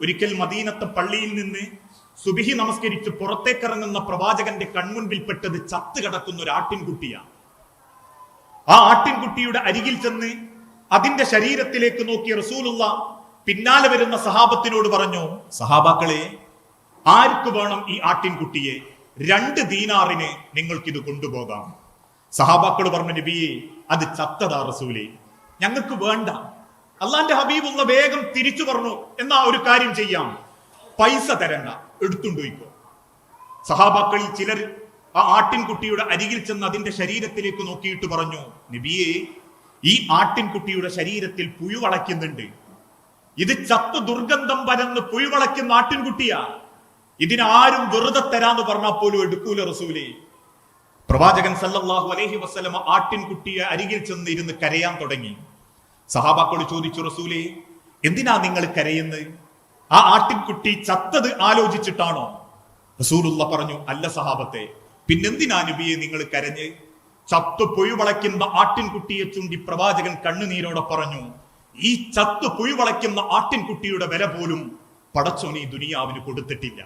ഒരിക്കൽ മദീനത്തെ പള്ളിയിൽ നിന്ന് സുബിഹി നമസ്കരിച്ച് പുറത്തേക്കിറങ്ങുന്ന പ്രവാചകന്റെ കൺമുൻപിൽ പെട്ടത് ചത്ത് കിടക്കുന്ന ഒരു ആട്ടിൻകുട്ടിയാണ്. ആ ആട്ടിൻകുട്ടിയുടെ അരികിൽ ചെന്ന് അതിന്റെ ശരീരത്തിലേക്ക് നോക്കിയ റസൂലുള്ള പിന്നാലെ വരുന്ന സഹാബത്തിനോട് പറഞ്ഞു സഹാബാക്കളെ ആർക്ക് വേണം ഈ ആട്ടിൻകുട്ടിയെ? രണ്ട് ദീനാറിന് നിങ്ങൾക്കിത് കൊണ്ടുപോകാം. സഹാബാക്കൾ പറഞ്ഞു നബിയെ അത് ചത്തതാ റസൂലെ ഞങ്ങൾക്ക് വേണ്ട. അള്ളാന്റെ ഹബീബുള്ള വേഗം തിരിച്ചു പറഞ്ഞു എന്നാ ഒരു കാര്യം ചെയ്യാം. പൈസ തരണ്ട എടുത്തുണ്ടോയിക്കോ. സഹാബാക്കളിൽ ചിലർ ആ ആട്ടിൻകുട്ടിയുടെ അരികിൽ ചെന്ന് അതിന്റെ ശരീരത്തിലേക്ക് നോക്കിയിട്ട് പറഞ്ഞു നബിയെ ഈ ആട്ടിൻകുട്ടിയുടെ ശരീരത്തിൽ പുഴുവളയ്ക്കുന്നുണ്ട് ഇത് ചത്ത് ദുർഗന്ധം പരന്ന് പുഴുവളയ്ക്കുന്ന ആട്ടിൻകുട്ടിയാ. ഇതിനാരും വെറുതെ തരാന്ന് പറഞ്ഞാൽ പോലും എടുക്കൂല റസൂലേ. പ്രവാചകൻ സല്ലല്ലാഹു അലൈഹി വസ്ലമ ആട്ടിൻകുട്ടിയെ അരികിൽ ചെന്ന് ഇരുന്ന് കരയാൻ തുടങ്ങി. സഹാബാക്കളോട് ചോദിച്ചു റസൂലേ എന്തിനാ നിങ്ങൾ കരയുന്നത്? ആ ആട്ടിൻകുട്ടി ചത്തത് ആലോചിച്ചിട്ടാണോ? റസൂലുള്ള പറഞ്ഞു അല്ല സഹാബത്തെ പിന്നെന്തിനാ നബിയെ നിങ്ങൾ കരഞ്ഞ്? ചത്തു പൊയ്വളയ്ക്കുന്ന ആട്ടിൻകുട്ടിയെ ചൂണ്ടി പ്രവാചകൻ കണ്ണുനീരോടെ പറഞ്ഞു ഈ ചത്തു പൊയ്വളയ്ക്കുന്ന ആട്ടിൻകുട്ടിയുടെ വില പോലും പടച്ചോൻ ഈ ദുനിയാവിന് കൊടുത്തിട്ടില്ല.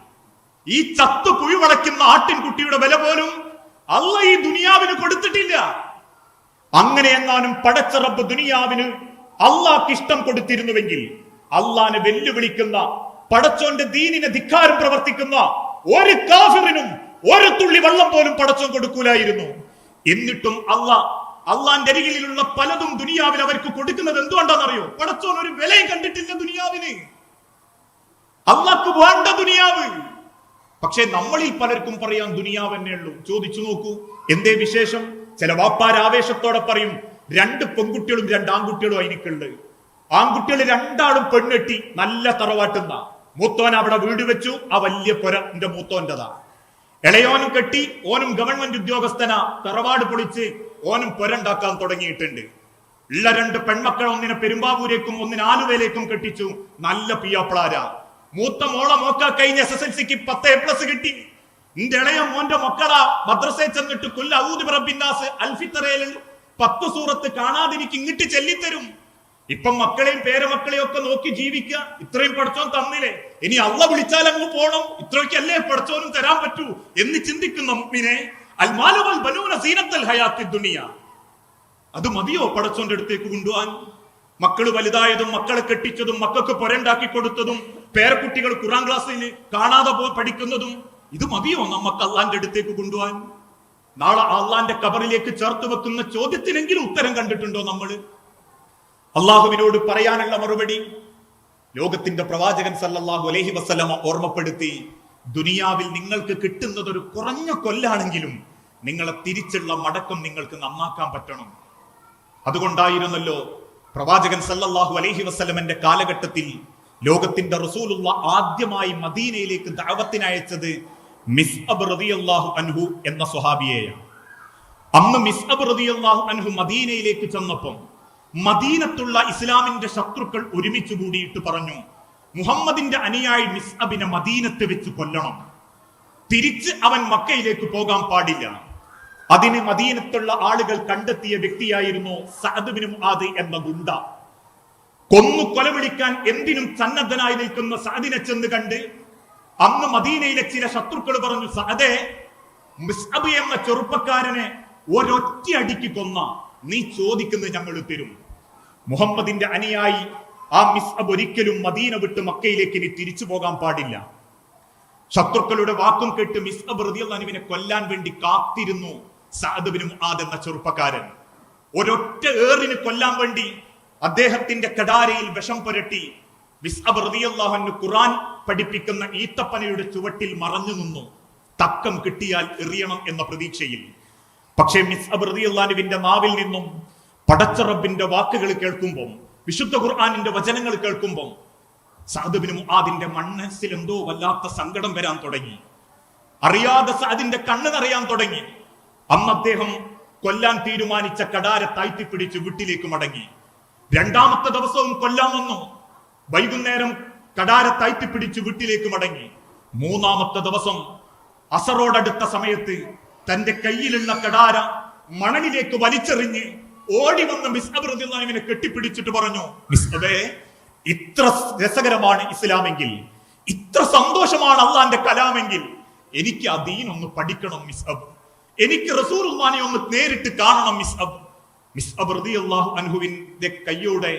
ഈ ചത്തു പുഴുവളയ്ക്കുന്ന ആട്ടിൻകുട്ടിയുടെ വില പോലും അല്ല ഈ ദുനിയാവിന് കൊടുത്തിട്ടില്ല. അങ്ങനെ എങ്ങാനും പടച്ച റബ്ബ് ദുനിയാവിന് അള്ളാഹ്ക്ക് ഇഷ്ടം കൊടുത്തിരുന്നുവെങ്കിൽ അള്ളാനെ വെല്ലുവിളിക്കുന്ന പടച്ചോന്റെ ദീനിനെ ധിക്കാരം പ്രവർത്തിക്കുന്ന ഒരു കാഫിറിനും ഒരു തുള്ളി വെള്ളം പോലും പടച്ചോൻ കൊടുക്കൂലായിരുന്നു. എന്നിട്ടും അള്ളാ അള്ളാന്റെ അരികിലുള്ള പലതും ദുനിയാവിൽ അവർക്ക് കൊടുക്കുന്നത് എന്തുകൊണ്ടാണെന്നറിയോ? പടച്ചോൻ ഒരു വിലയും കണ്ടിട്ടില്ല ദുനിയാവിന്. അള്ളാക്ക് വേണ്ട ദുനിയാവ്. പക്ഷെ നമ്മളിൽ പലർക്കും പറയാൻ ദുനിയാവ് തന്നെ ഉള്ളൂ ചോദിച്ചു നോക്കൂ എന്തേ വിശേഷം? ചില വാപ്പാർ ആവേശത്തോടെ പറയും രണ്ട് പെൺകുട്ടികളും രണ്ട് ആൺകുട്ടികളും അതിനിക്കുണ്ട് ആൺകുട്ടികൾ രണ്ടാളും പെണ്ണെട്ടി നല്ല തറവാട്ടുന്ന. മൂത്തോൻ അവിടെ വീട് വെച്ചു ആ വലിയ പൊര എന്റെ മൂത്തോന്റെതാ ഇളയോനും കെട്ടി ഓനും ഗവൺമെന്റ് ഉദ്യോഗസ്ഥനാ. തറവാട് പൊളിച്ച് ഓനും പൊരണ്ടാക്കാൻ തുടങ്ങിയിട്ടുണ്ട്. ഉള്ള രണ്ട് പെൺമക്കൾ ഒന്നിനെ പെരുമ്പാവൂരേക്കും ഒന്നിനെ ആലുവയിലേക്കും കെട്ടിച്ചു. നല്ല പിയാപ്പിളാരാ. മൂത്ത മോളെ മോക്ക കഴിഞ്ഞ എസ് എസ് എൽ സിക്ക് പത്ത് എ പ്ലസ് കിട്ടി. നിന്റെ ഇളയ മോന്റെ മക്കളാ. മദ്രസയിൽ ചെന്നിട്ട് കൊല്ല അൽഫിത്തറയിൽ പത്ത് സൂറത്ത് കാണാതിരിക്കും ഇങ്ങിട്ട് ചെല്ലിത്തരും. ഇപ്പം മക്കളെയും പേരമക്കളെയും ഒക്കെ നോക്കി ജീവിക്കുക. ഇത്രയും പഠിച്ചോൻ തന്നില്ലേ ഇനി അള്ള വിളിച്ചാൽ അങ്ങ് പോണം. ഇത്രയ്ക്കല്ലേ പഠിച്ചോനും തരാൻ പറ്റൂ എന്ന് ചിന്തിക്കുന്ന മുമ്പിനെ അൽമാലുവൽ ബനൂന സീനത്തൽ ഹയാത്തി ദുനിയ. അത് മതിയോ പടച്ചോന്റെ അടുത്തേക്ക് കൊണ്ടുപോകാൻ? മക്കൾ വലുതായതും മക്കളെ കെട്ടിച്ചതും മക്കൾക്ക് പൊരണ്ടാക്കി കൊടുത്തതും പേരക്കുട്ടികൾ ഖുറാൻ ക്ലാസ്സിൽ കാണാതെ പോ പഠിക്കുന്നതും ഇത് മതിയോ നമുക്ക് അള്ളാന്റെ അടുത്തേക്ക് കൊണ്ടുപോകാൻ? നാളെ അള്ളാന്റെ കബറിലേക്ക് ചേർത്ത് വെക്കുന്ന ചോദ്യത്തിനെങ്കിലും ഉത്തരം കണ്ടിട്ടുണ്ടോ നമ്മൾ? അള്ളാഹുവിനോട് പറയാനുള്ള മറുപടി ലോകത്തിന്റെ പ്രവാചകൻ സല്ലാഹു അലഹി വസ്ലമ ഓർമ്മപ്പെടുത്തി ദുനിയാവിൽ നിങ്ങൾക്ക് കിട്ടുന്നത് ഒരു കുറഞ്ഞ കൊല്ലാണെങ്കിലും നിങ്ങളെ തിരിച്ചുള്ള മടക്കം നിങ്ങൾക്ക് നന്നാക്കാൻ പറ്റണം. അതുകൊണ്ടായിരുന്നല്ലോ പ്രവാചകൻ സല്ലല്ലാഹു അലൈഹി വസ്ലമന്റെ കാലഘട്ടത്തിൽ ലോകത്തിന്റെ റസൂലുള്ള ആദ്യമായി മദീനയിലേക്ക് ദഅവത്തിനയച്ചത് മിസ്അബ് അൻഹു എന്ന സ്വഹാബിയെയാണ്. അന്ന് മിസ്അബ് അൻഹു മദീനയിലേക്ക് ചെന്നപ്പം മദീനത്തുള്ള ഇസ്ലാമിന്റെ ശത്രുക്കൾ ഒരുമിച്ച് കൂടിയിട്ട് പറഞ്ഞു മുഹമ്മദിന്റെ അനുയായി മിസ്അബിനെ മദീനത്ത് വെച്ച് കൊല്ലണം. തിരിച്ച് അവൻ മക്കയിലേക്ക് പോകാൻ പാടില്ല. അതിന് മദീനത്തുള്ള ആളുകൾ കണ്ടെത്തിയ വ്യക്തിയായിരുന്നു സഅദ്ബിനും ആദ് എന്ന ഗുണ്ട. കൊന്നു കൊലവിളിക്കാൻ എന്തിനും സന്നദ്ധനായി നിൽക്കുന്ന സഅദിനെ ചെന്ന് കണ്ട് അന്ന് മദീനയിലെ ചില ശത്രുക്കൾ പറഞ്ഞു അതെ മിസ്അബ് എന്ന ചെറുപ്പക്കാരനെ ഒരൊറ്റ അടിക്ക് കൊന്ന നീ ചോദിക്കുന്നത് ഞങ്ങൾ തരും. മുഹമ്മദിന്റെ അനിയായി ആ മിസ്അബ് ഒരിക്കലും മദീന വിട്ട് മക്കയിലേക്ക് ഇനി തിരിച്ചു പോകാൻ പാടില്ല. ശത്രുക്കളുടെ വാക്കും കേട്ട് മിസ്അബ് റതിയുള്ളനുവിനെ കൊല്ലാൻ വേണ്ടി കാത്തിരുന്നു സഹദബിനും ആദ് എന്ന ചെറുപ്പക്കാരൻ. ഒരൊറ്റ ഏറിന് കൊല്ലാൻ വേണ്ടി അദ്ദേഹത്തിന്റെ കടാരയിൽ വിഷം പുരട്ടി ഖുർആൻ പഠിപ്പിക്കുന്ന ഈത്തപ്പനയുടെ ചുവട്ടിൽ മറഞ്ഞു നിന്നു. തക്കം കിട്ടിയാൽ എറിയണം എന്ന പ്രതീക്ഷയിൽ. പക്ഷേ മിസ് റളിയല്ലാഹുവിന്റെ നാവിൽ നിന്നും പടച്ച റബ്ബിന്റെ വാക്കുകൾ കേൾക്കുമ്പോൾ വിശുദ്ധ ഖുർആാനിന്റെ വചനങ്ങൾ കേൾക്കുമ്പോൾ സാധുവിനും അതിന്റെ മണ്ണസിൽ എന്തോ വല്ലാത്ത സങ്കടം വരാൻ തുടങ്ങി. അറിയാതെ അതിന്റെ കണ്ണ് നിറയാൻ തുടങ്ങി. അന്ന് അദ്ദേഹം കൊല്ലാൻ തീരുമാനിച്ച കടാര താഴ്ത്തിപ്പിടിച്ച് വീട്ടിലേക്ക് മടങ്ങി. രണ്ടാമത്തെ ദിവസവും കൊല്ലാൻ വന്നു. വൈകുന്നേരം കടാര പിടിച്ച് വീട്ടിലേക്ക് മടങ്ങി. മൂന്നാമത്തെ ദിവസം അസറോടടുത്ത സമയത്ത് തന്റെ കയ്യിലുള്ള കടാര മണലിലേക്ക് വലിച്ചെറിഞ്ഞ് ഓടി വന്ന മിസ്അബ്രദിനെ കെട്ടിപ്പിടിച്ചിട്ട് പറഞ്ഞു മിസ്അബേ ഇത്ര രസകരമാണ് ഇസ്ലാമെങ്കിൽ ഇത്ര സന്തോഷമാണ് അള്ളാന്റെ കലാമെങ്കിൽ എനിക്ക് ആ ദീൻ ഒന്ന് പഠിക്കണം മിസ് അബ്. എനിക്ക് റസൂലുള്ളാനെ ഒന്ന് നേരിട്ട് കാണണം മിസ് അബ്. മിസ് അബ് റളിയല്ലാഹു അൻഹുവിന്റെ കയ്യോടെ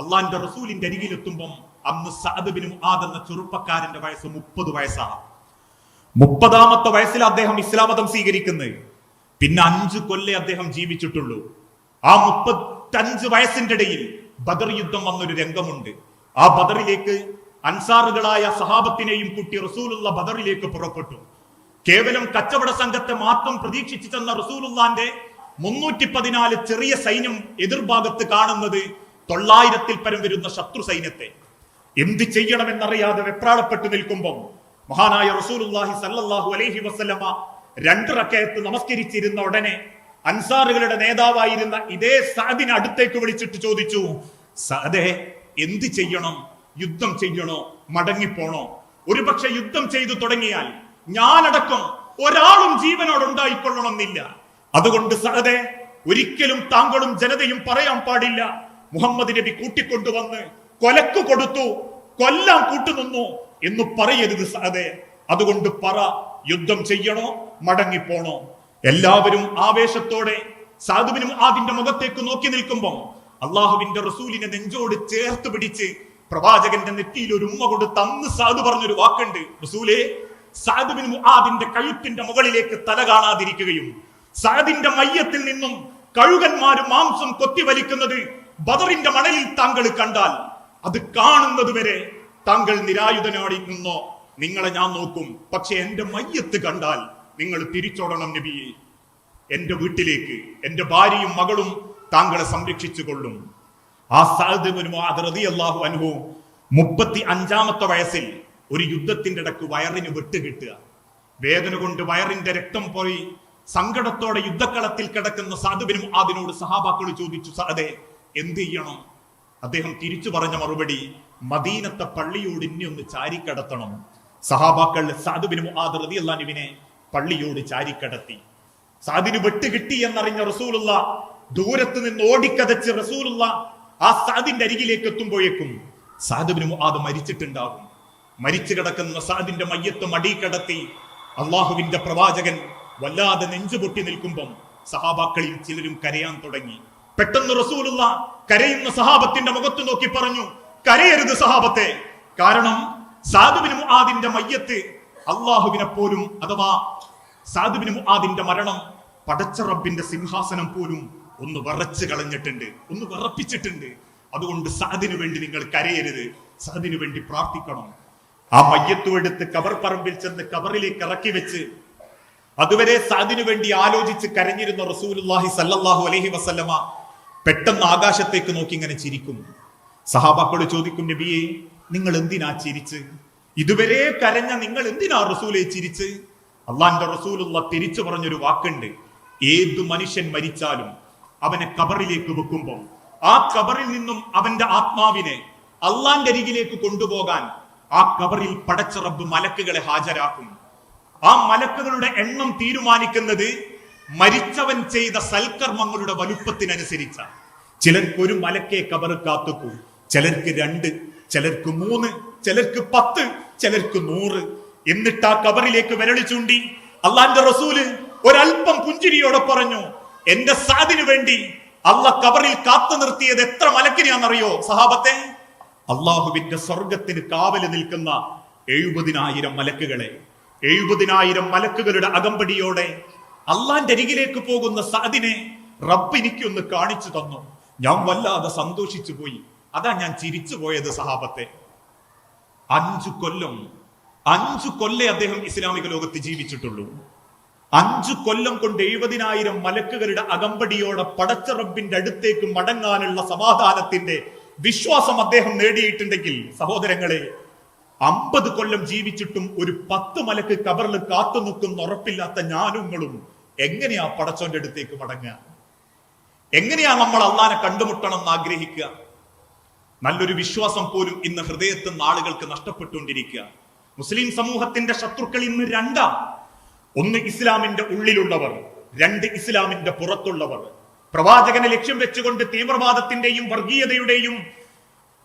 അള്ളാന്റെ റസൂലിന്റെ അരികിലെത്തുമ്പം അന്ന് സഅദ് ബിൻ മുആദ് എന്ന ചെറുപ്പക്കാരന്റെ വയസ്സ് മുപ്പത് വയസ്സാണ്. മുപ്പതാമത്തെ വയസ്സിൽ അദ്ദേഹം ഇസ്ലാം മതം സ്വീകരിക്കുന്നത് പിന്നെ അഞ്ചു കൊല്ലേ അദ്ദേഹം ജീവിച്ചിട്ടുള്ളൂ. ആ മുപ്പത്തഞ്ച് വയസ്സിന്റെ ഇടയിൽ ബദർ യുദ്ധം വന്നൊരു രംഗമുണ്ട്. ആ ബദറിലേക്ക് അൻസാറുകളായ സഹാബത്തിനെയും കൂട്ടി റസൂലുള്ള ബദറിലേക്ക് പുറപ്പെട്ടു. കേവലം കച്ചവട സംഘത്തെ മാത്രം പ്രതീക്ഷിച്ചു തന്ന റസൂലുള്ളാന്റെ മുന്നൂറ്റി പതിനാല് ചെറിയ സൈന്യം എതിർഭാഗത്ത് കാണുന്നത് തൊള്ളായിരത്തിൽ പരം വരുന്ന ശത്രു സൈന്യത്തെ എന്ത് ചെയ്യണമെന്നറിയാതെ വെപ്രാളപ്പെട്ടു നിൽക്കുമ്പോൾ മഹാനായ റസൂലുള്ളാഹി സല്ലാഹു അലൈഹി വസല്ലമ രണ്ട് റക്കയത്ത് നമസ്കരിച്ചിരുന്ന ഉടനെ അൻസാറുകളുടെ നേതാവായിരുന്ന ഇതേ സാദിനെ അടുത്തേക്ക് വിളിച്ചിട്ട് ചോദിച്ചു സഅദേ എന്ത് ചെയ്യണം? യുദ്ധം ചെയ്യണോ? മടങ്ങിപ്പോണോ? ഒരുപക്ഷെ യുദ്ധം ചെയ്തു തുടങ്ങിയാൽ ഞാനടക്കം ഒരാളും ജീവനോടുണ്ടായിക്കൊള്ളണമെന്നില്ല അതുകൊണ്ട് സഹദേ ഒരിക്കലും താങ്കളും ജനതയും പറയാൻ പാടില്ല. മുഹമ്മദ് നബി കൂട്ടിക്കൊണ്ടുവന്ന് കൊലക്ക് കൊടുത്തു. കൊല്ലാൻ കൂട്ടുനിന്നു എന്ന് പറയരുത് സഹദേ അതുകൊണ്ട് പറ യുദ്ധം ചെയ്യണോ മടങ്ങിപ്പോണോ? എല്ലാവരും ആവേശത്തോടെ സാധുവിനും ആദിന്റെ മുഖത്തേക്ക് നോക്കി നിൽക്കുമ്പോൾ അള്ളാഹുവിന്റെ റസൂലിനെ നെഞ്ചോട് ചേർത്ത് പിടിച്ച് പ്രവാചകന്റെ നെറ്റിയിൽ ഒരു ഉമ്മ കൊണ്ട് തന്ന് സാധു പറഞ്ഞൊരു വാക്കുണ്ട്. റസൂലേ സാധുവിന് മുആദിന്റെ കഴുത്തിന്റെ മുകളിലേക്ക് തല കാണാതിരിക്കുകയും സാദിന്റെ മയ്യത്തിൽ നിന്നും കഴുകന്മാര് മാംസം കൊത്തിവലിക്കുന്നത് ബദറിന്റെ മണലിൽ താങ്കൾ കണ്ടാൽ അത് കാണുന്നത് വരെ താങ്കൾ നിരായുധനാടി നിന്നോ നിങ്ങളെ ഞാൻ നോക്കും. പക്ഷെ എന്റെ മയ്യത്ത് കണ്ടാൽ നിങ്ങൾ തിരിച്ചോടണം നബിയെ. എന്റെ വീട്ടിലേക്ക് എന്റെ ഭാര്യയും മകളും താങ്കളെ സംരക്ഷിച്ചു കൊള്ളും ആ റളിയല്ലാഹു അനുഭവം മുപ്പത്തി അഞ്ചാമത്തെ വയസ്സിൽ ഒരു യുദ്ധത്തിന്റെ ഇടയ്ക്ക് വയറിന് വെട്ടുകിട്ടുക വേദന കൊണ്ട് വയറിന്റെ രക്തം പോയി സങ്കടത്തോടെ യുദ്ധക്കളത്തിൽ കിടക്കുന്ന സാധുവിനും അതിനോട് സഹാബാക്കൾ ചോദിച്ചു സാധേ എന്ത് ചെയ്യണം? അദ്ദേഹം തിരിച്ചു പറഞ്ഞ മറുപടി മദീനത്തെ പള്ളിയോട് ഇനി ഒന്ന് ചാരിക്കടത്തണം. സഹാബാക്കൾ സാധുവിനും ആദ് റളിയല്ലാഹുവിനെ പള്ളിയോട് ചാരിക്കടത്തി. സാദിന് വെട്ടുകിട്ടി എന്നറിഞ്ഞ റസൂലുള്ള ദൂരത്ത് നിന്ന് ഓടിക്കതച്ച് റസൂലുള്ള ആ സാദിന്റെ അരികിലേക്ക് എത്തുമ്പോഴേക്കും സാദുവിന് അത് മരിച്ചിട്ടുണ്ടാകും. മരിച്ചു കിടക്കുന്ന സാദിന്റെ മയ്യത്ത് മടി കടത്തി അള്ളാഹുവിന്റെ പ്രവാചകൻ വല്ലാതെ നെഞ്ചു പൊട്ടി നിൽക്കുമ്പം സഹാബാക്കളിൽ ചിലരും കരയാൻ തുടങ്ങി. പെട്ടെന്ന് റസൂലുള്ള കരയുന്ന സഹാബത്തിന്റെ മുഖത്ത് നോക്കി പറഞ്ഞു കരയരുത് സഹാബത്തെ. കാരണം സാധുബിന് മുആദിന്റെ മയ്യത്ത് അള്ളാഹുവിനെ പോലും അഥവാ സാധുബിന് മുആദിന്റെ മരണം പടച്ച റബ്ബിന്റെ സിംഹാസനം പോലും ഒന്ന് വിറച്ച് കളഞ്ഞിട്ടുണ്ട് ഒന്ന് വിറപ്പിച്ചിട്ടുണ്ട്. അതുകൊണ്ട് സാദിനു വേണ്ടി നിങ്ങൾ കരയരുത് സാദിനു വേണ്ടി പ്രാർത്ഥിക്കണം. ആ മയ്യത്തു എടുത്ത് കബർ പറമ്പിൽ ചെന്ന് കവറിലേക്ക് ഇറക്കി വെച്ച് അതുവരെ സാദിനു വേണ്ടി ആലോചിച്ച് കരഞ്ഞിരുന്ന റസൂലുള്ളാഹി സല്ലല്ലാഹു അലൈഹി വസല്ലമ പെട്ടെന്ന് ആകാശത്തേക്ക് നോക്കി ഇങ്ങനെ ചിരിക്കും സഹാബാക്കളോട് ചോദിക്കും നബിയെ നിങ്ങൾ എന്തിനാ ചിരിച്ച്? ഇതുവരെ കരഞ്ഞ നിങ്ങൾ എന്തിനാ റസൂലെ ചിരിച്ച്? അള്ളാന്റെ റസൂലുള്ള തിരിച്ചു പറഞ്ഞൊരു വാക്കുണ്ട് ഏതു മനുഷ്യൻ മരിച്ചാലും അവനെ കബറിലേക്ക് വെക്കുമ്പോൾ ആ കബറിൽ നിന്നും അവന്റെ ആത്മാവിനെ അള്ളാന്റെ അരികിലേക്ക് കൊണ്ടുപോകാൻ ആ കബറിൽ പടച്ച റബ്ബ് മലക്കുകളെ ഹാജരാക്കും. ആ മലക്കുകളുടെ എണ്ണം തീരുമാനിക്കുന്നത് മരിച്ചവൻ ചെയ്ത സൽക്കർമ്മങ്ങളുടെ വലുപ്പത്തിനനുസരിച്ച ചിലർക്ക് ഒരു മലക്കെ കബർ കാത്തുക്കൂ. ചിലർക്ക് രണ്ട് ചിലർക്ക് മൂന്ന് ചിലർക്ക് പത്ത് ചിലർക്ക് നൂറ്. എന്നിട്ട് ആ കബറിലേക്ക് വിരളി ചൂണ്ടി അള്ളാന്റെ റസൂൽ ഒരൽപ്പം പുഞ്ചിരിയോടെ പറഞ്ഞു എന്റെ സാദിനു വേണ്ടി അല്ല കബറിൽ കാത്തു നിർത്തിയത് എത്ര മലക്കിനെയാണെന്നറിയോ സഹാബത്തെ? അള്ളാഹുവിന്റെ സ്വർഗത്തിന് കാവൽ നിൽക്കുന്ന എഴുപതിനായിരം മലക്കുകളെ എഴുപതിനായിരം മലക്കുകളുടെ അകമ്പടിയോടെ അള്ളാന്റെ അരികിലേക്ക് പോകുന്ന സഅദിനെ റബ്ബ് എനിക്കൊന്ന് കാണിച്ചു തന്നു. ഞാൻ വല്ലാതെ സന്തോഷിച്ചു പോയി. അതാ ഞാൻ ചിരിച്ചു പോയത് സഹാബത്തെ. അഞ്ചു കൊല്ലം അഞ്ചു കൊല്ലേ അദ്ദേഹം ഇസ്ലാമിക ലോകത്ത് ജീവിച്ചിട്ടുള്ളൂ. അഞ്ചു കൊല്ലം കൊണ്ട് എഴുപതിനായിരം മലക്കുകളുടെ അകമ്പടിയോടെ പടച്ച റബ്ബിന്റെ അടുത്തേക്ക് മടങ്ങാനുള്ള സമാധാനത്തിന്റെ വിശ്വാസം അദ്ദേഹം നേടിയിട്ടുണ്ടെങ്കിൽ സഹോദരങ്ങളെ അമ്പത് കൊല്ലം ജീവിച്ചിട്ടും ഒരു പത്ത് മലക്ക് കബറിൽ കാത്തു നിൽക്കുന്ന ഉറപ്പില്ലാത്ത ഞാനുങ്ങളും എങ്ങനെയാ പടച്ചോന്റെ അടുത്തേക്ക് മടങ്ങുക? എങ്ങനെയാ നമ്മൾ അള്ളാനെ കണ്ടുമുട്ടണം എന്ന് ആഗ്രഹിക്കുക നല്ലൊരു വിശ്വാസം പോലും ഇന്ന് ഹൃദയത്തിൽ നിന്ന് ആളുകൾക്ക് നഷ്ടപ്പെട്ടുകൊണ്ടിരിക്കുക. മുസ്ലിം സമൂഹത്തിന്റെ ശത്രുക്കൾ ഇന്ന് രണ്ടാം. ഒന്ന് ഇസ്ലാമിന്റെ ഉള്ളിലുള്ളവർ രണ്ട് ഇസ്ലാമിന്റെ പുറത്തുള്ളവർ. പ്രവാചകനെ ലക്ഷ്യം വെച്ചുകൊണ്ട് തീവ്രവാദത്തിന്റെയും വർഗീയതയുടെയും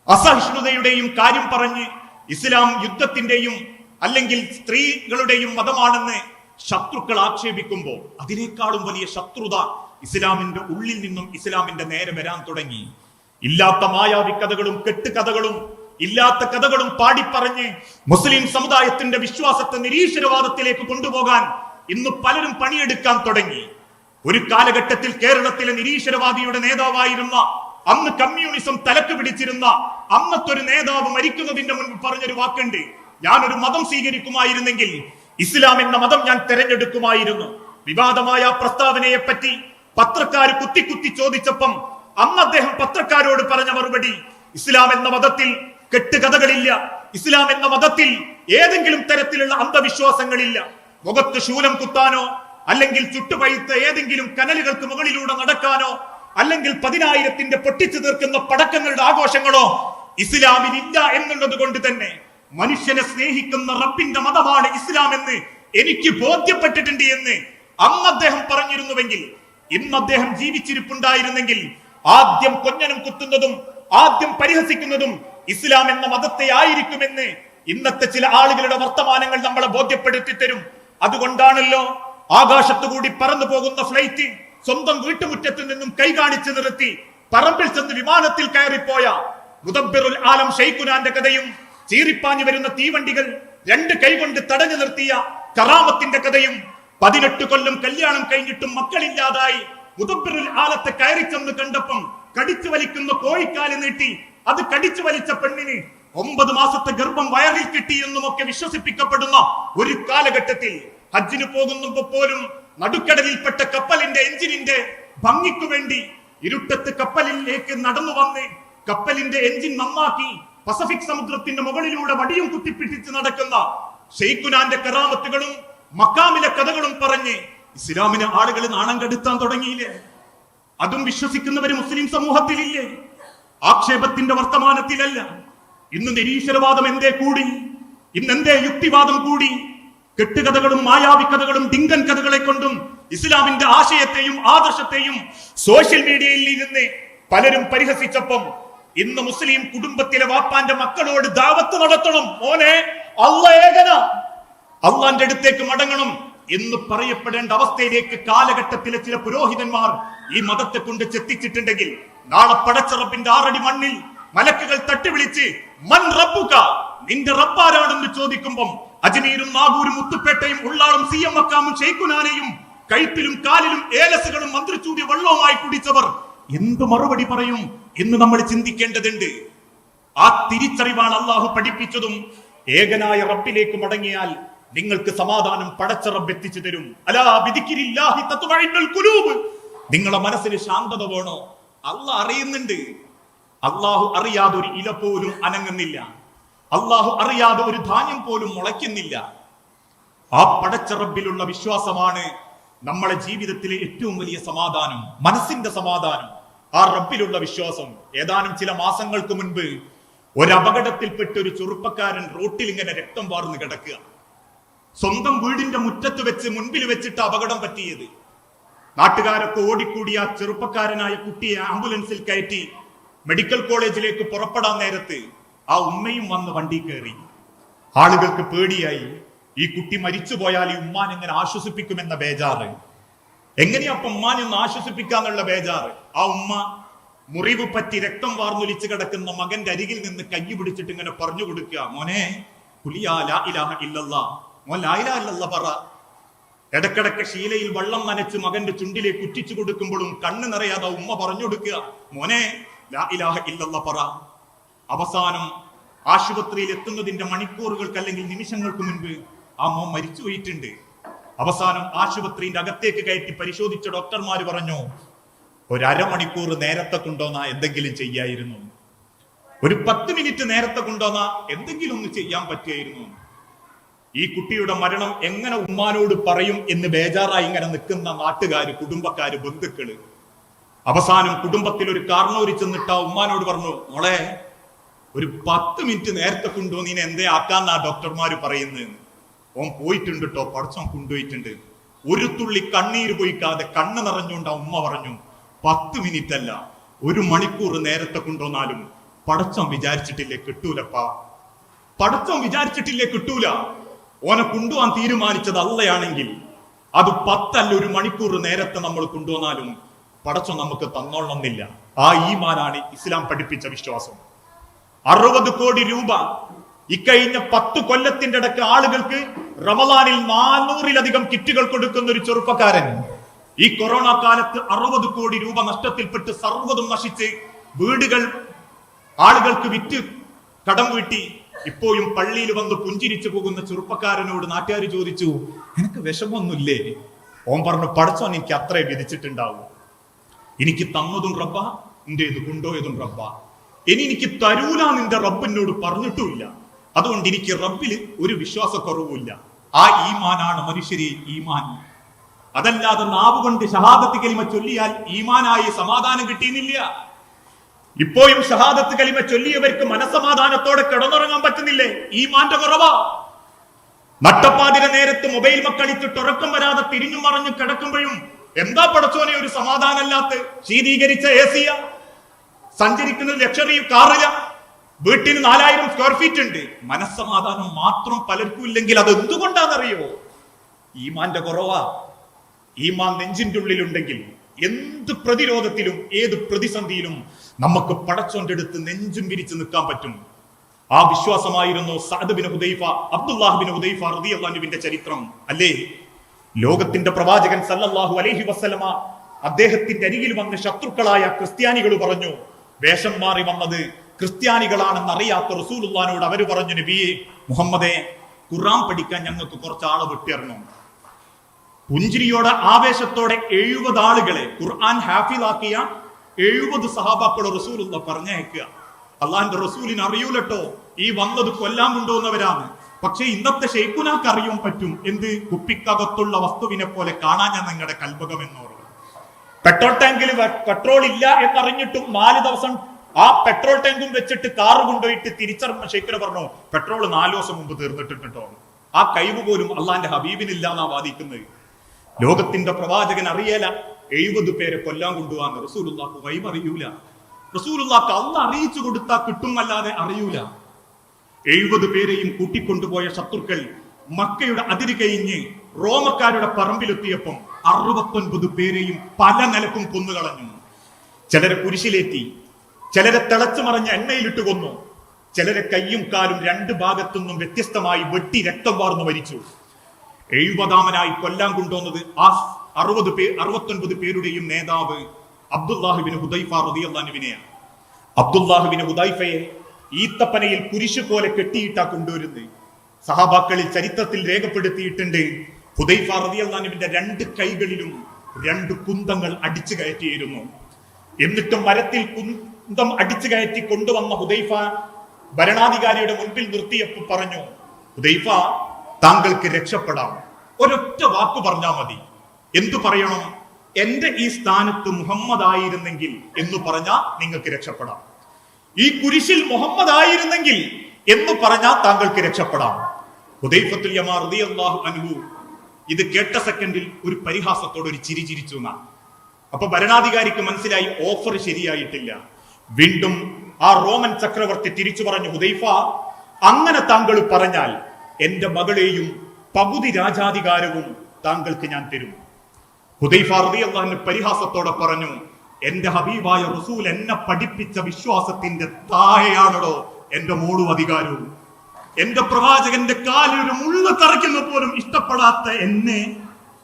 അസഹിഷ്ണുതയുടെയും കാര്യം പറഞ്ഞ് ഇസ്ലാം യുദ്ധത്തിന്റെയും അല്ലെങ്കിൽ സ്ത്രീകളുടെയും മതമാണെന്ന് ശത്രുക്കൾ ആക്ഷേപിക്കുമ്പോൾ അതിനേക്കാളും വലിയ ശത്രുത ഇസ്ലാമിന്റെ ഉള്ളിൽ നിന്നും ഇസ്ലാമിന്റെ നേരെ വരാൻ തുടങ്ങി. ഇല്ലാത്ത മായാവി കഥകളും കെട്ടുകഥകളും ഇല്ലാത്ത കഥകളും പാടിപ്പറഞ്ഞ് മുസ്ലിം സമുദായത്തിന്റെ വിശ്വാസത്തെ നിരീശ്വരവാദത്തിലേക്ക് കൊണ്ടുപോകാൻ ഇന്ന് പലരും പണിയെടുക്കാൻ തുടങ്ങി. ഒരു കാലഘട്ടത്തിൽ കേരളത്തിലെ നിരീശ്വരവാദിയുടെ നേതാവായിരുന്ന അന്ന് കമ്മ്യൂണിസം തലക്ക് പിടിച്ചിരുന്ന അന്നത്തെ ഒരു നേതാവ് മരിക്കുന്നതിന്റെ മുൻപ് പറഞ്ഞൊരു വാക്കുണ്ട്. ഞാനൊരു മതം സ്വീകരിക്കുമായിരുന്നെങ്കിൽ ഇസ്ലാം എന്ന മതം ഞാൻ തെരഞ്ഞെടുക്കുമായിരുന്നു. വിവാദമായ പ്രസ്താവനയെ പറ്റി പത്രക്കാർ കുത്തി കുത്തി ചോദിച്ചപ്പം അന്ന് അദ്ദേഹം പത്രക്കാരോട് പറഞ്ഞ മറുപടി ഇസ്ലാം എന്ന മതത്തിൽ കെട്ടുകഥകളില്ല. ഇസ്ലാം എന്ന മതത്തിൽ ഏതെങ്കിലും തരത്തിലുള്ള അന്ധവിശ്വാസങ്ങളില്ല. മുഖത്ത് ശൂലം കുത്താനോ അല്ലെങ്കിൽ ചുട്ടുപഴുത്ത ഏതെങ്കിലും കനലുകൾക്ക് മുകളിലൂടെ നടക്കാനോ അല്ലെങ്കിൽ പതിനായിരത്തിന്റെ പൊട്ടിച്ചു തീർക്കുന്ന പടക്കങ്ങളുടെ ആഘോഷങ്ങളോ ഇസ്ലാമിനില്ല എന്നുള്ളത് കൊണ്ട് തന്നെ മനുഷ്യനെ സ്നേഹിക്കുന്ന റബ്ബിന്റെ മതമാണ് ഇസ്ലാം എന്ന് എനിക്ക് ബോധ്യപ്പെട്ടിട്ടുണ്ട് എന്ന് അന്ന് അദ്ദേഹം പറഞ്ഞിരുന്നുവെങ്കിൽ ഇന്ന് അദ്ദേഹം ജീവിച്ചിരിപ്പുണ്ടായിരുന്നെങ്കിൽ ആദ്യം കൊഞ്ഞനും കുത്തുന്നതും ആദ്യം പരിഹസിക്കുന്നതും ഇസ്ലാം എന്ന മതത്തെ ആയിരിക്കുമെന്ന് ഇന്നത്തെ ചില ആളുകളുടെ വർത്തമാനങ്ങൾ നമ്മളെ ബോധ്യപ്പെടുത്തി തരും അതുകൊണ്ടാണല്ലോ ആകാശത്തുകൂടി പറന്നു പോകുന്ന ഫ്ലൈറ്റ് സ്വന്തം വീട്ടുമുറ്റത്ത് നിന്നും കൈ കാണിച്ചു നിർത്തി പറമ്പിൽ ചെന്ന് വിമാനത്തിൽ കയറിപ്പോയ മുദബ്ബിറുൽ ആലം ഷെയ്ഖുനാന്റെ കഥയും ചീറിപ്പാഞ്ഞു വരുന്ന തീവണ്ടികൾ രണ്ട് കൈകൊണ്ട് തടഞ്ഞു നിർത്തിയ കറാമത്തിന്റെ കഥയും പതിനെട്ട് കൊല്ലം കല്യാണം കഴിഞ്ഞിട്ടും മക്കളില്ലാതായി മുദബ്ബിറുൽ ആലത്തെ കയറി ചെന്ന് കണ്ടപ്പം കടിച്ചു വലിക്കുന്ന കോഴിക്കാൽ നീട്ടി അത് കടിച്ചു വലിച്ച പെണ്ണിന് ഒമ്പത് മാസത്തെ ഗർഭം വയറിൽ കിട്ടി എന്നുമൊക്കെ വിശ്വസിപ്പിക്കപ്പെടുന്ന ഒരു കാലഘട്ടത്തിൽ ഹജ്ജിന് പോകുന്നുമ്പോ പോലും നടുക്കടലിൽപ്പെട്ട കപ്പലിന്റെ എഞ്ചിനിന്റെ ഭംഗിക്കു വേണ്ടി ഇരുട്ടത്ത് കപ്പലിലേക്ക് നടന്നു വന്ന് കപ്പലിന്റെ എഞ്ചിൻ നന്നാക്കി പസഫിക് സമുദ്രത്തിന്റെ മുകളിലൂടെ വടിയും കുത്തിപ്പിടിച്ച് നടക്കുന്ന ഷെയ്ഖുനാന്റെ കറാമത്തുകളും മക്കാമിലെ കഥകളും പറഞ്ഞ് ഇസ്ലാമിന് ആളുകൾ നാണം കെടുത്താൻ തുടങ്ങിയില്ലേ? അതും വിശ്വസിക്കുന്നവര് മുസ്ലിം സമൂഹത്തിലില്ലേ? ആക്ഷേപത്തിന്റെ വർത്തമാനത്തിലല്ല. ഇന്ന് നിരീശ്വരവാദം എന്തേ കൂടി? ഇന്ന് എന്തേ യുക്തിവാദം കൂടി? കെട്ടുകഥകളും മായാവി കഥകളും ഡിങ്കൻ കഥകളെ കൊണ്ടും ഇസ്ലാമിന്റെ ആശയത്തെയും ആദർശത്തെയും സോഷ്യൽ മീഡിയയിൽ ഇരുന്ന് പലരും പരിഹസിച്ചപ്പം ഇന്ന് മുസ്ലിം കുടുംബത്തിലെ വാപ്പാന്റെ മക്കളോട് ദാവത്ത് നടത്തണം. മോനെ അള്ള ഏകന. അള്ളാന്റെ അടുത്തേക്ക് മടങ്ങണം എന്ന് പറയപ്പെടേണ്ട അവസ്ഥയിലേക്ക് കാലഘട്ടത്തിലെ ചില പുരോഹിതന്മാർ ഈ മതത്തെ കൊണ്ട് ചെത്തിച്ചിട്ടുണ്ടെങ്കിൽ നാളെ പടച്ചറപ്പിന്റെ ആറടി മണ്ണിൽ മലക്കുകൾ തട്ടിവിളിച്ച് മൻ റബ്ബുക? നിന്റെ റബ്ബാരാണെന്ന് ചോദിക്കുമ്പം അജ്മീരും നാഗൂരും മുത്തുപേട്ടയും ഉള്ളാളും സി എം അക്കാമും ഷെയ്ഖുനാനെയും കഴുത്തിലും കാലിലും ഏലസുകളും മന്ത്രിച്ചൂടിയ വെള്ളവുമായി കുടിച്ചവർ എന്ത് മറുപടി പറയും എന്ന് നമ്മൾ ചിന്തിക്കേണ്ടതുണ്ട്. ആ തിരിച്ചറിവാണ് അള്ളാഹു പഠിപ്പിച്ചതും ഏകനായ റബ്ബിലേക്ക് മടങ്ങിയാൽ നിങ്ങൾക്ക് സമാധാനം പടച്ച റബ്ബ് എത്തിച്ചു തരും. അലാ വിധിക്കിരില്ലാഹി തത്മഇന്നുൽ ഖുലൂബ്. നിങ്ങളെ മനസ്സിന് ശാന്തത വേണോ? അള്ളാഹ് അറിയുന്നുണ്ട്. അള്ളാഹു അറിയാതെ ഒരു ഇല പോലും അനങ്ങുന്നില്ല. അള്ളാഹു അറിയാതെ ഒരു ധാന്യം പോലും മുളയ്ക്കുന്നില്ല. ആ പടച്ച റബ്ബിലുള്ള വിശ്വാസമാണ് നമ്മളെ ജീവിതത്തിലെ ഏറ്റവും വലിയ സമാധാനം മനസ്സിന്റെ സമാധാനം. ആ റബ്ബിലുള്ള വിശ്വാസം ഏതാനും ചില മാസങ്ങൾക്ക് മുൻപ് ഒരു അപകടത്തിൽപ്പെട്ട് ഒരു ചെറുപ്പക്കാരൻ റോട്ടിൽ ഇങ്ങനെ രക്തം വാർന്ന് കിടക്കുക. സ്വന്തം വീടിന്റെ മുറ്റത്ത് വെച്ച് മുൻപിൽ വെച്ചിട്ട് അപകടം പറ്റിയത്. നാട്ടുകാരൊക്കെ ഓടിക്കൂടിയ ചെറുപ്പക്കാരനായ കുട്ടിയെ ആംബുലൻസിൽ കയറ്റി മെഡിക്കൽ കോളേജിലേക്ക് പുറപ്പെടാൻ നേരത്ത് ആ ഉമ്മയും വന്ന് വണ്ടി കയറി. ആളുകൾക്ക് പേടിയായി. ഈ കുട്ടി മരിച്ചു പോയാൽ ഈ ഉമ്മാൻ എങ്ങനെ ആശ്വസിപ്പിക്കുമെന്ന ബേജാറ്. എങ്ങനെയാ ഉമ്മാനെ ഒന്ന് ആശ്വസിപ്പിക്കാന്നുള്ള ബേജാറ്? ആ ഉമ്മ മുറിവ് പറ്റി രക്തം വാർന്നൊലിച്ച് കിടക്കുന്ന മകന്റെ അരികിൽ നിന്ന് കൈ പിടിച്ചിട്ട് ഇങ്ങനെ പറഞ്ഞു കൊടുക്കുക. മോനെ പറ. ഇടക്കിടക്ക് ശീലയിൽ വെള്ളം നനച്ച് മകന്റെ ചുണ്ടിലേക്ക് കുറ്റിച്ചു കൊടുക്കുമ്പോഴും കണ്ണ് നിറയാതെ ഉമ്മ പറഞ്ഞു കൊടുക്കുക. മോനെ ലാ ഇലാഹ പറ. അവസാനം ആശുപത്രിയിൽ എത്തുന്നതിന്റെ മണിക്കൂറുകൾക്ക് അല്ലെങ്കിൽ നിമിഷങ്ങൾക്ക് മുൻപ് ആ മോൻ മരിച്ചു പോയിട്ടുണ്ട്. അവസാനം ആശുപത്രിന്റെ അകത്തേക്ക് കയറ്റി പരിശോധിച്ച ഡോക്ടർമാർ പറഞ്ഞു ഒരു നേരത്തെ കൊണ്ടുവന്ന എന്തെങ്കിലും ചെയ്യായിരുന്നു. ഒരു പത്ത് മിനിറ്റ് നേരത്തെ കൊണ്ടുവന്ന എന്തെങ്കിലും ഒന്ന് ചെയ്യാൻ പറ്റിയായിരുന്നു. ഈ കുട്ടിയുടെ മരണം എങ്ങനെ ഉമ്മാനോട് പറയും എന്ന് ബേജാറായി ഇങ്ങനെ നിൽക്കുന്ന നാട്ടുകാര് കുടുംബക്കാര് ബന്ധുക്കൾ. അവസാനം കുടുംബത്തിൽ ഒരു കാർണോരി ചെന്നിട്ട് ആ ഉമ്മാനോട് പറഞ്ഞു മോളെ ഒരു പത്ത് മിനിറ്റ് നേരത്തെ കൊണ്ടോ നീ എന്തേ ആക്കാന്നാ ഡോക്ടർമാര് പറയുന്നത്? ഓൻ പോയിട്ടുണ്ട് കേട്ടോ പടച്ചോൻ കൊണ്ടുപോയിട്ടുണ്ട്. ഒരു തുള്ളി കണ്ണീര് പോയിക്കാതെ കണ്ണ് നിറഞ്ഞുകൊണ്ട് ആ ഉമ്മ പറഞ്ഞു പത്ത് മിനിറ്റ് അല്ല ഒരു മണിക്കൂർ നേരത്തെ കൊണ്ടുവന്നാലും പടച്ചോൻ വിചാരിച്ചിട്ടില്ലേ കിട്ടൂലപ്പാ? പടച്ചോൻ വിചാരിച്ചിട്ടില്ലേ കിട്ടൂല? ഓനെ കൊണ്ടുപോകാൻ തീരുമാനിച്ചത് അല്ലയാണെങ്കിൽ അത് പത്തല്ല ഒരു മണിക്കൂർ നേരത്തെ നമ്മൾ കൊണ്ടുവന്നാലും പടച്ചം നമുക്ക് തന്നോളണമെന്നില്ല ആ ഈമാനാണ് ഇസ്ലാം പഠിപ്പിച്ച വിശ്വാസം. അറുപത് കോടി രൂപ ഇക്കഴിഞ്ഞ പത്ത് കൊല്ലത്തിന്റെ ഇടയ്ക്ക് ആളുകൾക്ക് റമദാനിൽ നാനൂറിലധികം കിറ്റുകൾ കൊടുക്കുന്ന ഒരു ചെറുപ്പക്കാരൻ ഈ കൊറോണ കാലത്ത് അറുപത് കോടി രൂപ നഷ്ടത്തിൽപ്പെട്ട് സർവതും നശിച്ച് വീടുകൾ ആളുകൾക്ക് വിറ്റ് കടം വീട്ടി ഇപ്പോഴും പള്ളിയിൽ വന്ന് പുഞ്ചിരിച്ചു പോകുന്ന ചെറുപ്പക്കാരനോട് നാട്ടുകാർ ചോദിച്ചു എനിക്ക് വിഷമൊന്നുമില്ലേ? ഓം പറഞ്ഞു പഠിച്ചോൻ എനിക്ക് അത്രേ വിധിച്ചിട്ടുണ്ടാവും. എനിക്ക് തന്നതും റബ്ബ നിന്റേത് കൊണ്ടുപോയതും റബ്ബ. ഇനി എനിക്ക് തരൂല നിന്റെ റബ്ബിനോട് പറഞ്ഞിട്ടുമില്ല. അതുകൊണ്ട് എനിക്ക് റബ്ബിൽ ഒരു വിശ്വാസക്കുറവുമില്ല. ആ ഈമാനാണ് മനുഷ്യരെ ഈമാൻ. അതല്ലാതെ നാവ് കൊണ്ട് ഷഹാദത്ത് കലിമ ചൊല്ലിയാൽ ഈമാനായി സമാധാനം കിട്ടിയെന്നില്ല ഇപ്പോഴും ഷഹാദത്ത് കലിമ ചൊല്ലിയവർക്ക് മനസമാധാനത്തോടെ കിടന്നുറങ്ങാൻ പറ്റുന്നില്ലേ? ഈമാന്റെ കുറവാ. നട്ടപ്പാതിര നേരത്ത് മൊബൈൽ മക്കളിച്ചിട്ട് ഉറക്കം വരാതെ തിരിഞ്ഞു മറഞ്ഞു കിടക്കുമ്പോഴും എന്താ പടച്ചോനെ ഒരു സമാധാനമല്ലാത്ത ശീതീകരിച്ച എ സിയ? സഞ്ചരിക്കുന്നത് ലക്ഷറി കാറില? വീട്ടിന് നാലായിരം സ്ക്വയർ ഫീറ്റ് ഉണ്ട്. മനസ്സമാധാനം മാത്രം പലർക്കും ഇല്ലെങ്കിൽ അത് എന്തുകൊണ്ടാണെന്നറിയോ? ഈമാന്റെ കുറവാ. ഈമാൻ നെഞ്ചിന്റെ ഉള്ളിലുണ്ടെങ്കിൽ എന്ത് പ്രതിരോധത്തിലും ഏത് പ്രതിസന്ധിയിലും നമുക്ക് പടച്ചോന്റെ അടുത്ത് നെഞ്ചും വിരിച്ച് നിൽക്കാൻ പറ്റും. ആ വിശ്വാസമായിരുന്നു Saad bin Hudaifa Abdullah bin Hudaifa റളിയല്ലാഹുവിന്റെ ചരിത്രം. അല്ലേ? ലോകത്തിന്റെ പ്രവാചകൻ സല്ലല്ലാഹു അലൈഹി വസല്ലമ അദ്ദേഹത്തിന്റെ അരികിൽ വന്ന ശത്രുക്കളായ ക്രിസ്ത്യാനികൾ പറഞ്ഞു വേഷം മാറി വന്നത് ക്രിസ്ത്യാനികളാണെന്ന് അറിയാത്ത റസൂലുള്ളാനോട് അവർ പറഞ്ഞു നബിയെ മുഹമ്മദെ ഖുർആൻ പഠിക്കാൻ ഞങ്ങൾക്ക് കുറച്ച് ആളെ വിട്ടിറങ്ങും. പുഞ്ചിരിയോടെ ആവേശത്തോടെ എഴുപത് ആളുകളെ ഖുർആൻ ഹാഫിലാക്കിയ എഴുപത് സഹാബാക്കളെ റസൂലുള്ള പറഞ്ഞയക്കുക. അള്ളാഹിന്റെ റസൂലിന് അറിയൂലട്ടോ? ഈ വന്നത് കൊല്ലാൻ കൊണ്ടുവന്നവരാണ്. പക്ഷെ ഇന്നത്തെ ഷെയ്ഖുനാക്ക് അറിയാൻ പറ്റും. എന്ത്? കുപ്പിക്കകത്തുള്ള വസ്തുവിനെ പോലെ കാണാൻ ഞാൻ നിങ്ങളുടെ കൽപകം എന്നോർമ്മ പെട്രോൾ ടാങ്കിൽ പെട്രോൾ ഇല്ല എന്നറിഞ്ഞിട്ടും നാല് ദിവസം ആ പെട്രോൾ ടാങ്കും വെച്ചിട്ട് കാർ കൊണ്ടുപോയിട്ട് തിരിച്ചറിഞ്ഞ ശേഖര പറഞ്ഞു പെട്രോൾ നാല് ദിവസം മുമ്പ് തീർന്നിട്ടിട്ടോ ആ കഴിവ് പോലും അള്ളാന്റെ ഹബീബിനില്ല എന്നാ വാദിക്കുന്നത്. ലോകത്തിന്റെ പ്രവാചകൻ അറിയല എഴുപത് പേരെ കൊല്ലാൻ കൊണ്ടുപോകാന്ന് റസൂലുള്ളാക്ക് വൈബ് അറിയൂല. റസൂലുള്ളാക്ക് അന്ന് അറിയിച്ചു കൊടുത്താൽ കിട്ടുമല്ലാതെ അറിയൂല. എഴുപത് പേരെയും കൂട്ടിക്കൊണ്ടുപോയ ശത്രുക്കൾ മക്കയുടെ അതിര് കഴിഞ്ഞ് റോമക്കാരുടെ പറമ്പിലെത്തിയപ്പം അറുപത്തൊൻപത് പേരെയും പല നിലക്കും കൊന്നുകളഞ്ഞു. ചിലരെ കുരിശിലേറ്റി ചിലരെ തിളച്ചു മറിഞ്ഞ് എണ്ണയിലിട്ട് കൊന്നു. ചിലരെ കയ്യും കാലും രണ്ട് ഭാഗത്തുനിന്നും വ്യത്യസ്തമായി വെട്ടി രക്തം വാർന്നു മരിച്ചു. എഴുപതാമനായി കൊല്ലാൻ കൊണ്ടുവന്നത് ആ അറുപത് പേർ അറുപത്തൊൻപത് പേരുടെയും നേതാവ് അബ്ദുല്ലാഹിബിന് ഹുദൈഫ റതിയല്ലാനുവിനെയാണ് അബ്ദുല്ലാഹിബിന് ഹുദൈഫയെ ഈത്തപ്പനയിൽ കുരിശു പോലെ കെട്ടിയിട്ടാ കൊണ്ടുവരുന്നത്. സഹാബാക്കളിൽ ചരിത്രത്തിൽ രേഖപ്പെടുത്തിയിട്ടുണ്ട് ഹുദൈഫ റതിയല്ലാനുവിന്റെ രണ്ട് കൈകളിലും രണ്ട് കുന്തങ്ങൾ അടിച്ചു കയറ്റിയിരുന്നു. എന്നിട്ടും മരത്തിൽ കുന്തം അടിച്ചു കയറ്റി കൊണ്ടുവന്ന ഹുദൈഫ ഭരണാധികാരിയുടെ മുൻപിൽ നിർത്തിയപ്പോൾ പറഞ്ഞു ഹുദൈഫ താങ്കൾക്ക് രക്ഷപ്പെടാം. ഒരൊറ്റ വാക്ക് പറഞ്ഞാൽ മതി. എന്തു പറയണം? എന്റെ ഈ സ്ഥാനത്ത് മുഹമ്മദ് ആയിരുന്നെങ്കിൽ എന്ന് പറഞ്ഞാൽ നിങ്ങൾക്ക് രക്ഷപ്പെടാം. ഈ കുരിശിൽ മുഹമ്മദ് ആയിരുന്നെങ്കിൽ എന്ന് പറഞ്ഞാൽ താങ്കൾക്ക് രക്ഷപ്പെടാം. ഹുദൈഫത്തുൽ യമാ റളിയല്ലാഹു അൻഹു ഇത് കേട്ട സെക്കൻഡിൽ ഒരു പരിഹാസത്തോടെ ഒരു ചിരി ചിരിച്ചു എന്നാണ്. അപ്പൊ ഭരണാധികാരിക്ക് മനസ്സിലായി ഓഫർ ശരിയായിട്ടില്ല. വീണ്ടും ആ റോമൻ ചക്രവർത്തി തിരിച്ചു പറഞ്ഞു ഹുദൈഫ അങ്ങനെ താങ്കൾ പറഞ്ഞാൽ എന്റെ മകളെയും പകുതി രാജാധികാരവും താങ്കൾക്ക് ഞാൻ തരും. ഹുദൈഫ റളിയല്ലാഹു പരിഹാസത്തോടെ പറഞ്ഞു എന്റെ ഹബീബായ റസൂൽ എന്നെ പഠിപ്പിച്ച വിശ്വാസത്തിന്റെ താഴെയാണോ എന്റെ മോളും അധികാരവും. എന്റെ പ്രവാചകന്റെ കാലിൽ ഒരു മുള്ള തറയ്ക്കുന്ന പോലും ഇഷ്ടപ്പെടാത്ത എന്നെ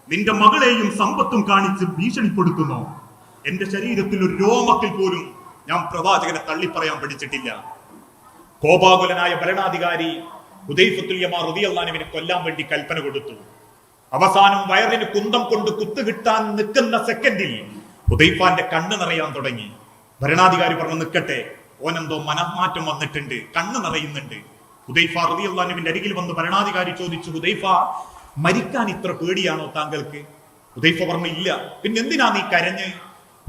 നിന്റെ മകളെയും സമ്പത്തും കാണിച്ച് ഭീഷണിപ്പെടുത്തുന്നു. എന്റെ ശരീരത്തിൽ ഒരു രോമത്തിൽ പോലും ഞാൻ പ്രവാചകനെ തള്ളിപ്പറയാൻ പഠിച്ചിട്ടില്ല. കോപാകുലനായ ഭരണാധികാരി ഉദയഫത്തുല്യമാർ ഉദയല്ലാനുവിനെ കൊല്ലാൻ വേണ്ടി കൽപ്പന കൊടുത്തു. അവസാനം വയറിന് കുന്തം കൊണ്ട് കുത്തു കിട്ടാൻ നിൽക്കുന്ന സെക്കൻഡിൽ ഉദയ്ഫാന്റെ കണ്ണ് നിറയാൻ തുടങ്ങി. ഭരണാധികാരി പറഞ്ഞു നിൽക്കട്ടെ ഓനെന്തോ മനമാറ്റം വന്നിട്ടുണ്ട് കണ്ണ് നിറയുന്നുണ്ട്. ഹുദൈഫ റളിയല്ലാഹുവിന്റെ അരികിൽ വന്ന് ഭരണാധികാരി ചോദിച്ചു ഹുദൈഫ മരിക്കാൻ ഇത്ര പേടിയാണോ താങ്കൾക്ക്? ഹുദൈഫ പറഞ്ഞു ഇല്ല. പിന്നെ എന്തിനാ നീ കരഞ്ഞ്?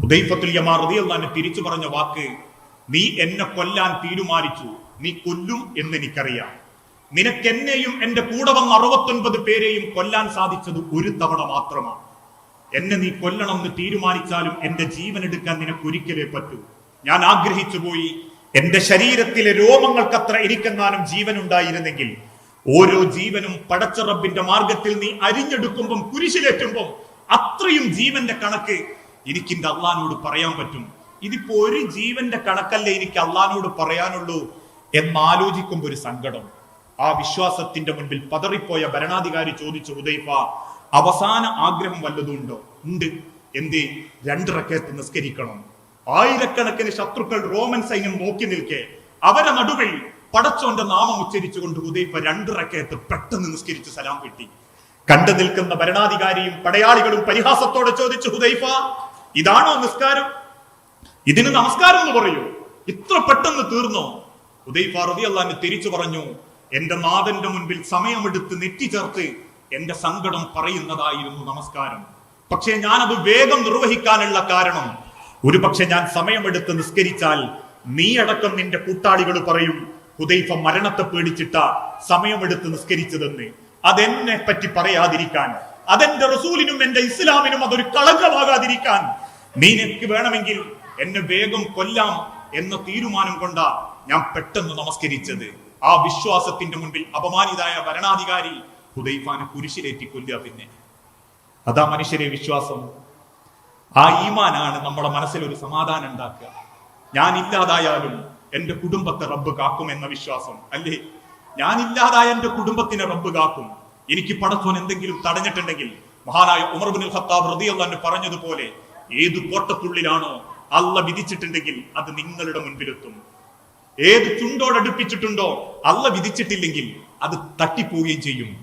ഹുദൈഫത്തുൽ യമാർ റളിയല്ലാഹു തിരിച്ചു പറഞ്ഞ വാക്ക് നീ എന്നെ കൊല്ലാൻ തീരുമാനിച്ചു. നീ കൊല്ലും എന്ന് എനിക്കറിയാം. നിനക്കെന്നെയും എന്റെ കൂടെ വന്ന അറുപത്തൊൻപത് പേരെയും കൊല്ലാൻ സാധിച്ചത് ഒരു തവണ മാത്രമാണ്. എന്നെ നീ കൊല്ലണം എന്ന് തീരുമാനിച്ചാലും എന്റെ ജീവൻ എടുക്കാൻ നിനക്ക് ഒരിക്കലേ പറ്റൂ. ഞാൻ ആഗ്രഹിച്ചു പോയി എന്റെ ശരീരത്തിലെ രോമങ്ങൾക്കത്ര എനിക്കെങ്ങാനും ജീവൻ ഉണ്ടായിരുന്നെങ്കിൽ ഓരോ ജീവനും പടച്ച റബ്ബിന്റെ മാർഗത്തിൽ നീ അരിഞ്ഞെടുക്കുമ്പം കുരിശിലേറ്റുമ്പം അത്രയും ജീവന്റെ കണക്ക് എനിക്ക് എന്റെ അള്ളഹാനോട് പറയാൻ പറ്റും. ഇതിപ്പോ ഒരു ജീവന്റെ കണക്കല്ലേ എനിക്ക് അള്ളഹാനോട് പറയാനുള്ളൂ എന്നാലോചിക്കുമ്പോ ഒരു സങ്കടം. ആ വിശ്വാസത്തിന്റെ മുൻപിൽ പതറിപ്പോയ ഭരണാധികാരി ചോദിച്ച ഹുദൈഫ അവസാന ആഗ്രഹം വല്ലതുണ്ടോ ഉണ്ട്? എന്തേ? രണ്ടിറക്കത്ത് നിസ്കരിക്കണം. ആയിരക്കണക്കിന് ശത്രുക്കൾ റോമൻ സൈന്യം നോക്കി നിൽക്കെ. അവരെ നടുവിൽ പടച്ചോന്റെ നാമം ഉച്ചരിച്ചുകൊണ്ട് ഹുദൈഫ രണ്ടിറക്കത്ത് പെട്ടെന്ന് നിസ്കരിച്ച് സലാം കിട്ടി. കണ്ടു നിൽക്കുന്ന ഭരണാധികാരിയും പടയാളികളും പരിഹാസത്തോടെ ചോദിച്ചു ഹുദൈഫ ഇതാണോ നിസ്കാരം? ഇതിന് നമസ്കാരം എന്ന് പറയൂ. ഇത്ര പെട്ടെന്ന് തീർന്നോ? ഉദയ്ഫ അള്ളാന്ന് തിരിച്ചു പറഞ്ഞു എന്റെ നാഥന്റെ മുൻപിൽ സമയമെടുത്ത് നെറ്റി ചേർത്ത് എന്റെ സങ്കടം പറയുന്നതായിരുന്നു നമസ്കാരം. പക്ഷേ ഞാനത് വേഗം നിർവഹിക്കാനുള്ള കാരണം ഒരു പക്ഷെ ഞാൻ സമയമെടുത്ത് നിസ്കരിച്ചാൽ നീ അടക്കം നിന്റെ കൂട്ടാളികൾ പറയും ഹുദൈഫ മരണത്തെ പേടിച്ചിട്ട സമയമെടുത്ത് നിസ്കരിച്ചതെന്ന്. അതെന്നെ പറ്റി പറയാതിരിക്കാൻ അതെന്റെ റസൂലിനും എന്റെ ഇസ്ലാമിനും അതൊരു കളങ്കമാകാതിരിക്കാൻ നീ എനിക്ക് വേണമെങ്കിൽ എന്നെ വേഗം കൊല്ലാം എന്ന തീരുമാനം കൊണ്ടാ ഞാൻ പെട്ടെന്ന് നമസ്കരിച്ചത്. ആ വിശ്വാസത്തിന്റെ മുൻപിൽ അപമാനിതായ ഭരണാധികാരി ഹുദൈഫാനെ കുരിശിലേറ്റി കൊല്ലുക പിന്നെ. അതാ മനുഷ്യരെ വിശ്വാസം. ആ ഈമാനാണ് നമ്മുടെ മനസ്സിൽ ഒരു സമാധാനം ഉണ്ടാക്കുക. ഞാൻ ഇല്ലാതായാലും എന്റെ കുടുംബത്തെ റബ്ബ് കാക്കും എന്ന വിശ്വാസം. അല്ലേ? ഞാൻ ഇല്ലാതായ എന്റെ കുടുംബത്തിനെ റബ്ബ് കാക്കും. എനിക്ക് പടച്ചോൻ എന്തെങ്കിലും തടഞ്ഞിട്ടുണ്ടെങ്കിൽ മഹാനായ ഉമർ ബിൻ ഖത്താബ് റളിയല്ലാഹു പറഞ്ഞതുപോലെ ഏത് കോട്ടത്തുള്ളിലാണോ അല്ല വിധിച്ചിട്ടുണ്ടെങ്കിൽ അത് നിങ്ങളുടെ മുൻപിലെത്തും. ഏത് ചുണ്ടോടടുപ്പിച്ചിട്ടുണ്ടോ അല്ല വിധിച്ചിട്ടില്ലെങ്കിൽ അത് തട്ടിപ്പോവുകയും ചെയ്യും.